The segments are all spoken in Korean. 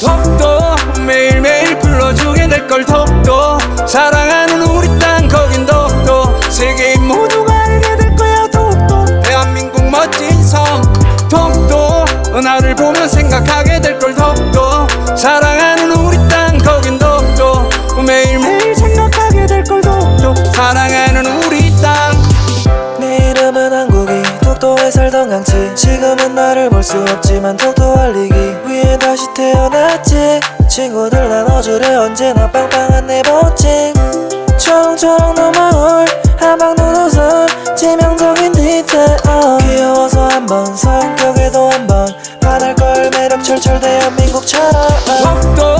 덕도 매일매일 불러주게 될걸 덕도 사랑하는 우리 땅 거긴 덕도 세계인 모두가 알게 될 거야 덕도 대한민국 멋진 섬 덕도 나를 보면 생각하게 될걸 덕도 사랑하는 우리 땅 거긴 덕도 매일매일 생각하게 될걸 덕도 사랑하는 우리 땅 내 이름은 한국이 독도에 살던 강치 지금은 나를 볼 수 없지만 독도 알리기 위해 다시 태어났지. 친구들 나눠주래 언제나 빵빵한 내 멋짐 초롱초롱 너마을 한방 눈웃음 치명적인 디테일. 어. 귀여워서 한번 성격에도 한번. 반할 걸 매력 철철 대한민국처럼. 어.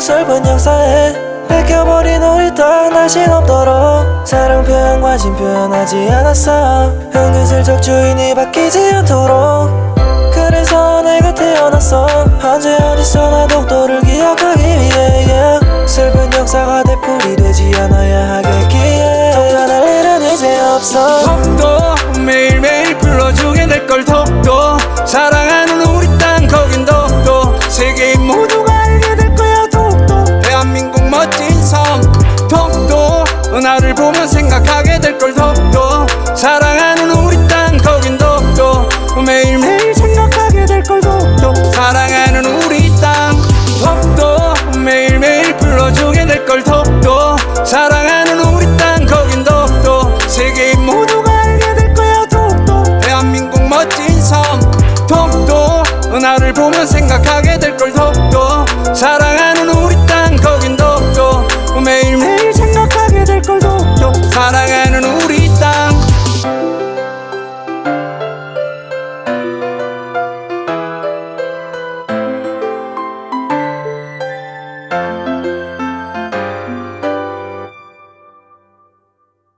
슬픈 역사에 뺏겨버린 우리 땅 다시 없도록 사랑 표현 관심 표현하지 않았어. 은근슬쩍 주인이 바뀌지 않도록 그래서 내가 태어났어. 언제 어디서나 독도를 기억하기 위해 yeah. 슬픈 역사가 되풀이 되지 않아야 하겠기에. 독단할 일은 이제 없어. 덕도 매일매일 불러주게 될걸 덕도 오면 생각하게 될 걸 더욱더 사랑하는 우리 땅 거긴 더욱더 매일매일 생각하게 될 걸 더욱더 사랑하는 우리 땅 더욱더 매일매일 불러주게 될 걸 더욱더 사랑하는 우리 땅 거긴 더욱더 세계인 모두가 알게 될 거야 더욱더 대한민국 멋진 섬 더욱더 나를 보면 생각하게 될 걸 더욱더 사랑하는 우리